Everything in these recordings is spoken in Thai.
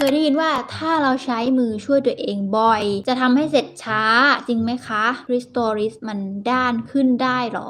เคยได้ยินว่าถ้าเราใช้มือช่วยตัวเองบ่อย จะทำให้เสร็จช้าจริงไหมคะ Restoris มันด้านขึ้นได้หรอ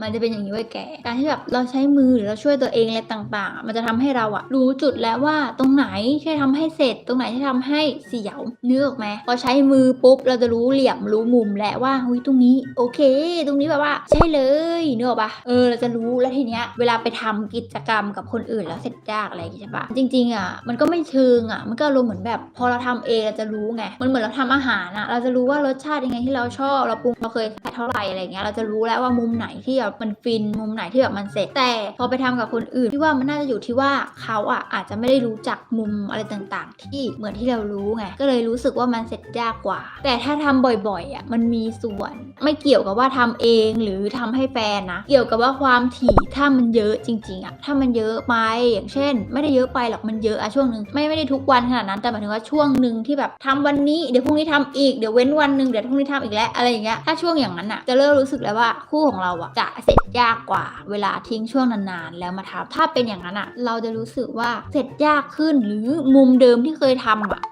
มันจะเป็นอย่างนี้ไว้แกการที่แบบเราใช้มือหรือเราช่วยตัวเองอะไรต่างๆ มันจะทำให้เราอะรู้จุดแล้วว่าตรงไหนช่วยทำให้เสร็จ ตรงไหนที่ทำให้เสียวเนื้อออกไหมพอใช้มือปุ๊บเราจะรู้เหลี่ยมรู้มุมและว่าเฮ้ยตรงนี้ โอเค ตรงนี้แบบว่า ใช่เลยเนื้อออกปะเออเราจะรู้แล้วทีเนี้ยเวลาไปทำกิจกรรมกับคนอื่นแล้วเสร็จยากอะไรอย่างงี้ใช่ปะจริงๆอะมันก็ไม่เชิงอะมันก็อารมณ์เหมือนแบบ พอเราทำเองเราจะรู้ไงมันเหมือนเราทำอาหารอะเราจะรู้ว่ารสชาติยังไงที่เราชอบเราปรุงเราเคยใส่เท่าไหร่อะไรเงี้ยเราจะรู้แล้วว่ามุมไหนที่แบบมันฟินมุมไหนที่แบบมันเสร็จแต่พอไปทำกับคนอื่นที่ว่ามันน่าจะอยู่ที่ว่าเขาอะอาจจะไม่ได้รู้จักมุมอะไรต่างๆ ที่เหมือนที่เรารู้ไงก็เลยรู้สึกว่ามันเสร็จยากกว่า แต่ถ้าทำบ่อยๆอะมันมีส่วน ไม่เกี่ยวกับว่าทำเองหรือทำให้แฟนนะเกี่ยวกับว่าความถี่ถ้ามันเยอะจริงๆอะถ้ามันเยอะไปอย่างเช่น ไม่ได้เยอะไปหรอกมันเยอะอะช่วงหนึ่งไม่ไม่ได้ทุกกวันขนาดนั้นแต่หมายถึงว่าช่วงหนึ่งที่แบบทำวันนี้เดี๋ยวพรุ่งนี้ทำอีกเดี๋ยวเว้นวันหนึ่งเดี๋ยวพรุ่งนี้ทำอีกแล้วอะไรอย่างเงี้ยถ้าช่วงอย่างนั้นอะจะเริ่มรู้สึกแล้วว่าคู่ของเราอะจะเสร็จยากกว่า เวลาทิ้งช่วงนานๆแล้วมาทำถ้าเป็นอย่างนั้นอะเราจะรู้สึกว่าเสร็จยากขึ้นหรือมุมเดิมที่เคยทำอะ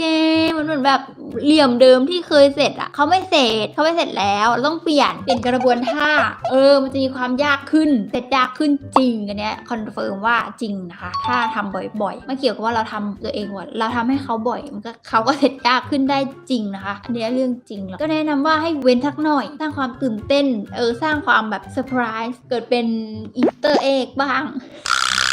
เกมันเหมือนแบบเหลี่ยมเดิมที่เคยเสร็จอะเขาไม่เสร็จเขาไม่เสร็จแล้วเราต้องเปลี่ยนเปลี่ยนกระบวนท่า เออ มันจะมีความยากขึ้นเสร็จยากขึ้นจริงอันเนี้ยคอนเฟิร์มว่าจริงนะคะ ถ้าทำบ่อยๆไม่เกี่ยวกับว่าเราทำตัวเองว่ะเราทำให้เขาบ่อยมันก็เขาก็เสร็จยากขึ้นได้จริงนะคะ อันเนี้ยเรื่องจริงแล้วก็แนะนำว่าให้เว้นทักหน่อย สร้างความตื่นเต้นเออสร้างความแบบเซอร์ไพรส์เกิดเป็นอีเตอร์เอ็กบ้าง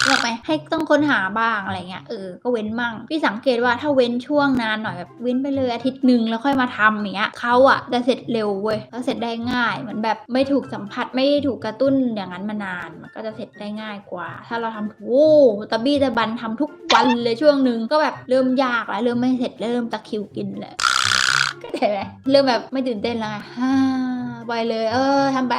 ออกไหมให้ต้องค้นหาบ้างอะไรเงี้ยเออก็เว้นมั่งพี่สังเกตว่าถ้าเว้นช่วงนานหน่อยแบบเว้นไปเลยอาทิตย์หนึ่งแล้วค่อยมาทำอย่างเงี้ยเขาอะจะเสร็จเร็วเว้ยแล้วเสร็จได้ง่ายเหมือนแบบไม่ถูกสัมผัสไม่ถูกกระตุ้นอย่างนั้นมานานมันก็จะเสร็จได้ง่ายกว่า ถ้าเราทำโอ้ตะบี้ตะบันทำทุกวันเลยช่วงหนึ่งก็แบบเริ่มยากแล้วเริ่มไม่เสร็จเริ่มตะคิวกินเลยก็ได้ไหมเริ่มแบบไม่ตื่นเต้นแล้วไงฮ่าไปเลย เออทำไป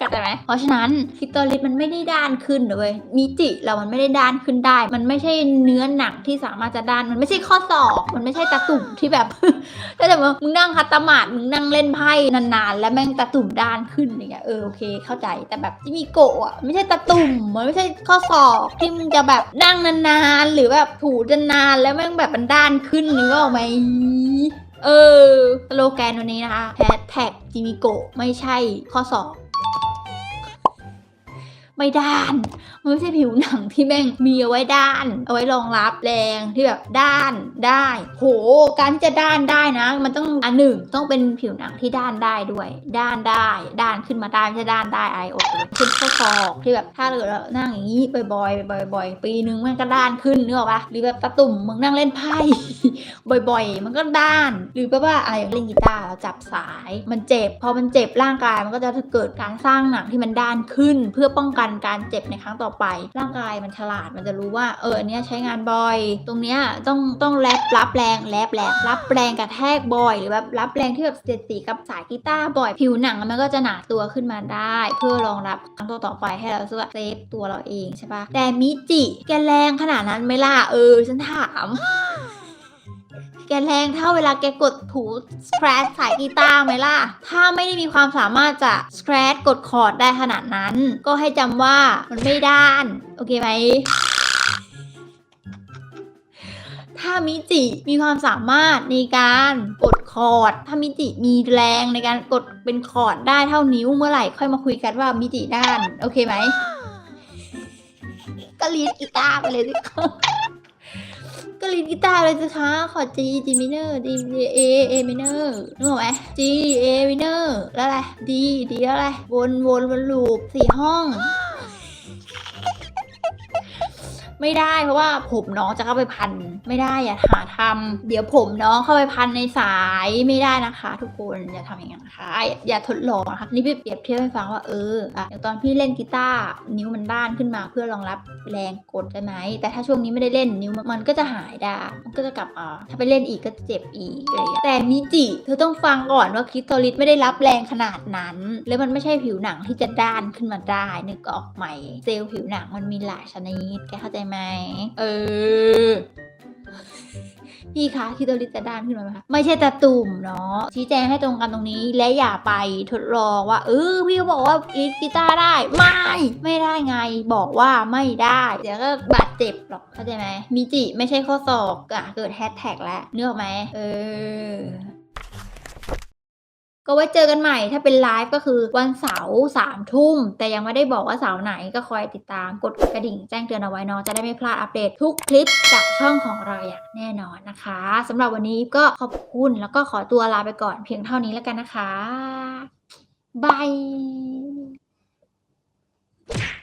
เข้าใจไหมเพราะฉะนั้นคิโตลิสมันไม่ได้ด้านขึ้นเลยมิจิเรามันไม่ได้ด้านขึ้นได้ มันไม่ใช่เนื้อหนังที่สามารถจะด้าน มันไม่ใช่ข้อศอก มันไม่ใช่ตะตุ่มที่แบบ ถ้าแต่ว่ามึงนั่งคัตตมาดมึงนั่งเล่นไพ่นานๆ แล้วแม่งตะตุ่มด้านขึ้นอย่างเงี้ยเออโอเคเข้าใจแต่แบบที่มีโกะอะไม่ใช่ตะตุ่มมันไม่ใช่ข้อศอกที่มึงจะแบบนั่งนานๆ หรือแบบถูนานๆแล้วแม่งแบบมันด้านขึ้นนึกออกไหมเออสโลแกนวันนี้นะคะแฮชแท็กจิมิโกะไม่ใช่ข้อศอก ไม่ด้าน มันไม่ใช่ผิวหนังที่แม่งมีเอาไว้ด้าน เอาไว้รองรับแรงที่แบบด้านได้ โห การที่จะด้านได้นะ มันต้องอันหนึ่งต้องเป็นผิวหนังที่ด้านได้ด้วย ด้านได้ ด้านขึ้นมาได้ไม่ใช่ด้านได้ไอโอขึ้นข้อศอกที่แบบถ้าเรานั่งอย่างนี้บ่อยๆบ่อยๆปีนึงมันก็ด้านขึ้นนึกออกปะหรือแบบตะตุ่มมึงนั่งเล่นไพ่บ่อย ๆ มันก็ด้าน หรือแปลว่าอะไรเล่นกีตาร์เราจับสาย มันเจ็บ พอมันเจ็บร่างกายมันก็จะเกิดการสร้างหนังที่มันด้านขึ้น เพื่อป้องกันการเจ็บในครั้งต่อไป ร่างกายมันฉลาดมันจะรู้ว่าเออเนี้ยใช้งานบ่อย ตรงเนี้ยต้องต้องแลบรับแรงแลบแรงรับแรงกระแทกบ่อย หรือแบบรับแรงที่แบบเสียดสีกับสายกีตาร์บ่อย ผิวหนังมันก็จะหนาตัวขึ้นมาได้ เพื่อรองรับครั้งต่อไปให้เราสึกเซฟตัวเราเองใช่ปะแต่มิจิแกแรงขนาดนั้นไหมล่ะเออฉันถาม แกแรงเท่าเวลาแกกดถูสคร t สายกีตาร์ไหมล่ะ ถ้าไม่ได้มีความสามารถจะสคร t กดคอร์ดได้ขนาดนั้น ก็ให้จำว่ามันไม่ด้าน โอเคไหมถ้ามิจิมีความสามารถในการกดคอร์ด ถ้ามิจิมีแรงในการกดเป็นคอร์ดได้เท่านิ้วเมื่อไหร่ค่อยมาคุยกันว่ามิจิด้าน โอเคไหมก็ลีดกีตาร์ไปเลยสิ ก็ลินกีตาร์เลยสิคะ ขอ G G minor D A A minor นึกออกไหม G A minor แล้วอะไร D D แล้วอะไร วนวนวนลูปสี่ห้อง ไม่ได้เพราะว่าผมน้องจะเข้าไปพันไม่ได้อย่าหาทำเดี๋ยวผมน้องเข้าไปพันในสายไม่ได้นะคะ ทุกคนอย่าทำอย่างนั้นนะคะอย่าทดลองนะคะนี่พี่เปรียบเทียบให้ฟังว่าเอออะอย่างตอนพี่เล่นกีตาร์นิ้วมันด้านขึ้นมา เพื่อรองรับแรงกดได้ไหมแต่ถ้าช่วงนี้ไม่ได้เล่นนิ้วมันก็จะหายได้มันก็จะกลับมาถ้าไปเล่นอีกก็เจ็บอีกอะไรอย่างเงี้ยแต่มิจิเธอต้องฟังก่อนว่าคลิโตริสไม่ได้รับแรงขนาดนั้น แล้วมันไม่ใช่ผิวหนังที่จะด้านขึ้นมาได้นึกออกไหมเซลล์ผิวหนังมันมีหลายชนิดแกเข้าใจไหม เออ พี่คะที่ตัวลิจะด้านขึ้นมาไหมคะ ไม่ใช่ตะตุ่มเนาะ ชี้แจงให้ตรงกันตรงนี้ และอย่าไปทดลองว่า เออ พี่เขาบอกว่าลิกีตาร์ได้ ไม่ ไม่ได้ไง บอกว่าไม่ได้ เดี๋ยวก็บาดเจ็บหรอก เข้าใจไหม มิจิไม่ใช่ข้อศอกอะเกิดแฮชแท็กแล้วเนื้อไหม เออ ก็ไว้เจอกันใหม่ถ้าเป็นไลฟ์ก็คือวันเสาร์สามทุ่ม แต่ยังไม่ได้บอกว่าเสาร์ไหนก็คอยติดตามกดกระดิ่งแจ้งเตือนเอาไว้เนาะจะได้ไม่พลาดอัปเดตทุกคลิปจากช่องของเราอย่างแน่นอนนะคะสำหรับวันนี้ก็ขอบคุณแล้วก็ขอตัวลาไปก่อนเพียงเท่านี้แล้วกันนะคะบาย